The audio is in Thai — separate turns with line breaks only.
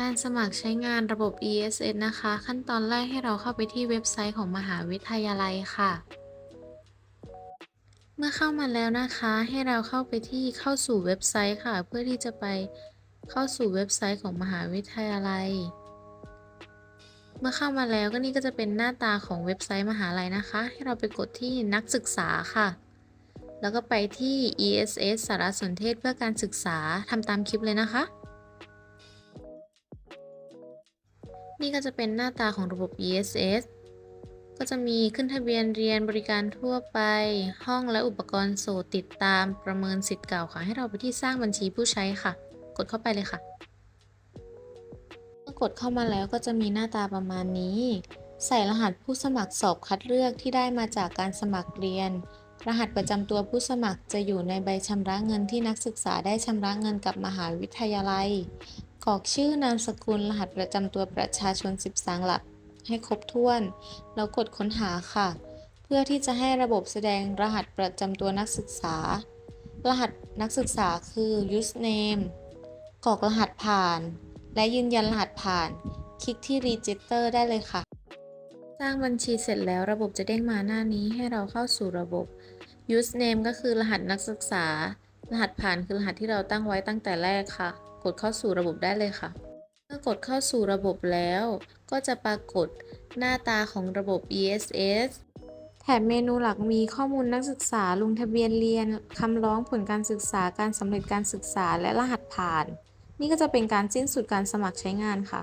การสมัครใช้งานระบบ ESS นะคะ ขั้นตอนแรกให้เราเข้าไปที่เว็บไซต์ของมหาวิทยาลัยค่ะ เมื่อเข้ามาแล้วนะคะ ให้เราเข้าไปที่เข้าสู่เว็บไซต์ค่ะ เพื่อที่จะไปเข้าสู่เว็บไซต์ของมหาวิทยาลัย เมื่อเข้ามาแล้วก็นี่ก็จะเป็นหน้าตาของเว็บไซต์มหาลัยนะคะ ให้เราไปกดที่นักศึกษาค่ะ แล้วก็ไปที่ ESS สารสนเทศเพื่อการศึกษาทำตามคลิปเลยนะคะ นี่ก็จะเป็นหน้าตาของระบบ ESS ก็จะมีขึ้นทะเบียนเรียนบริการทั่วไป ห้องและอุปกรณ์โสตติดตามประเมินสิทธิ์เก่าค่ะ ให้เราไปที่สร้างบัญชีผู้ใช้ค่ะ กดเข้าไปเลยค่ะเมื่อกดเข้ามาแล้วก็จะมีหน้าตาประมาณนี้ ใส่รหัสผู้สมัครสอบคัดเลือกที่ได้มาจากการสมัครเรียน รหัสประจำตัวผู้สมัครจะอยู่ในใบชำระเงินที่นักศึกษาได้ชำระเงินกับมหาวิทยาลัย กรอกชื่อนามสกุลรหัสประจำตัวประชาชน 13 หลัก ให้ครบถ้วน แล้วกดค้นหาค่ะ เพื่อที่จะให้ระบบแสดงรหัสประจำตัวนักศึกษา รหัสนักศึกษาคือ username กรอกรหัสผ่าน และยืนยันรหัสผ่าน คลิกที่ register ได้เลยค่ะ สร้างบัญชีเสร็จแล้วระบบจะเด้งมาหน้านี้ให้เราเข้าสู่ระบบ username ก็คือรหัสนักศึกษา รหัสผ่านคือรหัสที่เราตั้งไว้ตั้งแต่แรกค่ะ กดเข้าสู่ระบบได้เลยค่ะ เมื่อกดเข้าสู่ระบบแล้ว ก็จะปรากฏหน้าตาของระบบ ESS แถบเมนูหลักมีข้อมูลนักศึกษาลงทะเบียนเรียน คำร้องผลการศึกษาการสำเร็จการศึกษาและรหัสผ่าน นี่ก็จะเป็นการสิ้นสุดการสมัครใช้งานค่ะ